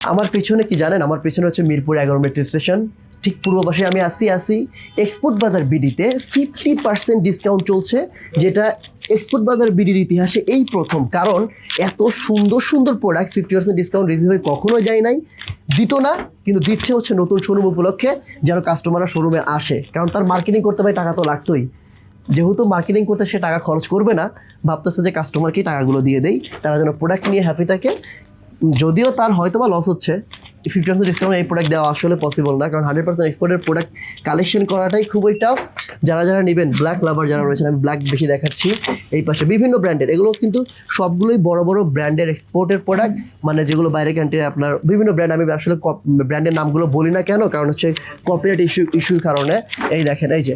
আমার পেছনে কি জানেন? আমার পেছনে হচ্ছে মিরপুর এগারো মেট্রো স্টেশন ঠিক পূর্ব পাশে আমি আসি আসি এক্সপোর্ট বাজার বিডিতে ফিফটি পার্সেন্ট ডিসকাউন্ট চলছে, যেটা এক্সপোর্ট বাজার বিডির ইতিহাসে এই প্রথম। কারণ এত সুন্দর সুন্দর প্রোডাক্ট ফিফটি পার্সেন্ট ডিসকাউন্ট রিজিভে কখনোই যায় নাই। দিত না, কিন্তু দিচ্ছে হচ্ছে নতুন শোরুম উপলক্ষে, যেন কাস্টমাররা শোরুমে আসে। কারণ তার মার্কেটিং করতে পারে টাকা তো লাগতোই। যেহেতু মার্কেটিং করতে সে টাকা খরচ করবে না, ভাবতেছে যে কাস্টমারকেই টাকাগুলো দিয়ে দেই, তারা যেন প্রোডাক্ট নিয়ে হ্যাপি থাকে। যদিও তার হয়তো বা লস হচ্ছে ফিফটি পার্সেন্ট ডিসকাউন্ট এই প্রোডাক্ট দেওয়া আসলে পসিবল না, কারণ হান্ড্রেড পার্সেন্ট এক্সপোর্টের প্রোডাক্ট কালেকশন করাটাই খুবই টাফ যারা যারা নেবেন ব্ল্যাক লাভার যারা রয়েছেন, আমি ব্ল্যাক বেশি দেখাচ্ছি এই পাশে। বিভিন্ন ব্র্যান্ডের এগুলো কিন্তু সবগুলোই বড় বড় ব্র্যান্ডের এক্সপোর্টের প্রোডাক্ট মানে যেগুলো বাইরে কান্ট্রি আপনার বিভিন্ন ব্র্যান্ড আমি আসলে ব্র্যান্ডের নামগুলো বলি না কেন, কারণ হচ্ছে কপিরাইট ইস্যু ইস্যুর কারণে। এই দেখেন, এই যে,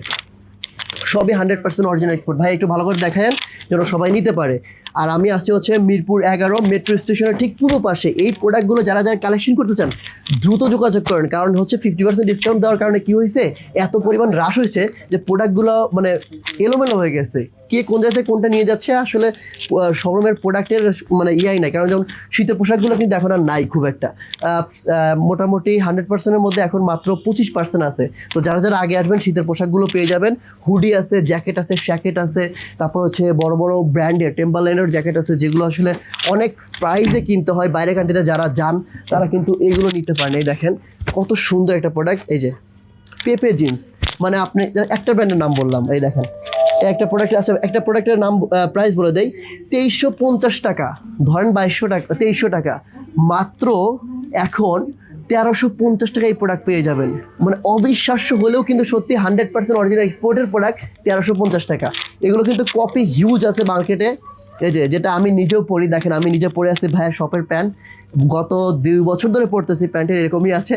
সবই হান্ড্রেড পার্সেন্ট অরিজিনাল এক্সপোর্ট ভাই, একটু ভালো করে দেখেন যেন সবাই নিতে পারে। আর আমি আসছি হচ্ছে মিরপুর এগারো মেট্রো স্টেশনের ঠিক পুরো পাশে। এই প্রোডাক্টগুলো যারা যারা কালেকশন করতে চান, দ্রুত যোগাযোগ করেন। কারণ হচ্ছে ফিফটি পার্সেন্ট ডিসকাউন্ট দেওয়ার কারণে কী হয়েছে? এত পরিমাণ হ্রাস হয়েছে যে প্রোডাক্টগুলো মানে এলোমেলো হয়ে গেছে। কে কোন জায়গা থেকে কোনটা নিয়ে যাচ্ছে আসলে শোরুমের প্রোডাক্টের মানে ইয়াই নাই। কারণ যেমন শীতের পোশাকগুলো কিন্তু এখন আর নাই খুব একটা। মোটামুটি হান্ড্রেড পার্সেন্টের মধ্যে এখন মাত্র পঁচিশ পার্সেন্ট আছে। তো যারা যারা আগে আসবেন, শীতের পোশাকগুলো পেয়ে যাবেন। হুডি আছে, জ্যাকেট আছে, শ্যাকেট আছে। তারপর হচ্ছে বড় বড় ব্র্যান্ডের টেম্পারলাইনের জ্যাকেট আছে, যেগুলো আসলে অনেক প্রাইসে কিনতে হয়, বাইরে কান্ট্রিতে যারা যান, তারা কিন্তু এগুলো নিতে পারেন এই দেখেন, কত সুন্দর একটা প্রোডাক্ট এই যে পেপে জিন্স মানে আপনি, একটা ব্র্যান্ডের নাম বললাম, এই দেখেন। একটা প্রোডাক্ট আছে, একটা প্রোডাক্টের নাম প্রাইস বলে দেয় তেইশশো পঞ্চাশ টাকা। ধরেন বাইশশো টাকা, তেইশশো টাকা। মাত্র এখন তেরোশো পঞ্চাশ টাকা এই প্রোডাক্ট পেয়ে যাবেন। মানে অবিশ্বাস্য হলেও কিন্তু সত্যি হান্ড্রেড পার্সেন্ট অরিজিনাল এক্সপোর্টের প্রোডাক্ট তেরোশো পঞ্চাশ টাকা। এগুলো কিন্তু কপি হিউজ আছে মার্কেটে এই যে, যেটা আমি নিজেও পরি, দেখেন, আমি নিজে পরে আছি ভাইয়ের শপের প্যান্ট গত দুই বছর ধরে পরতেছি প্যান্টের এরকমই আছে।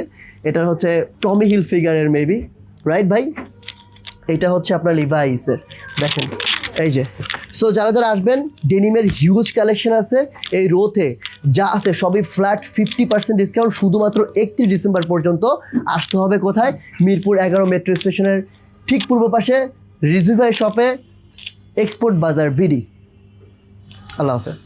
এটা হচ্ছে টমি হিল ফিগারের মেবি রাইট ভাই? এটা হচ্ছে আপনার লিভাইসের দেখেন, এই যে। সো যারা যারা আসবেন ডেনিমের হিউজ কালেকশন আছে, এই রোথে যা আছে, সবই ফ্ল্যাট ফিফটি পার্সেন্ট ডিসকাউন্ট শুধুমাত্র একত্রিশ ডিসেম্বর পর্যন্ত আসতে হবে কোথায়? মিরপুর এগারো মেট্রো স্টেশনের ঠিক পূর্ব পাশে, রিজভি ভাই শপে এক্সপোর্ট বাজার বিডি আল্লাহ হাফেজ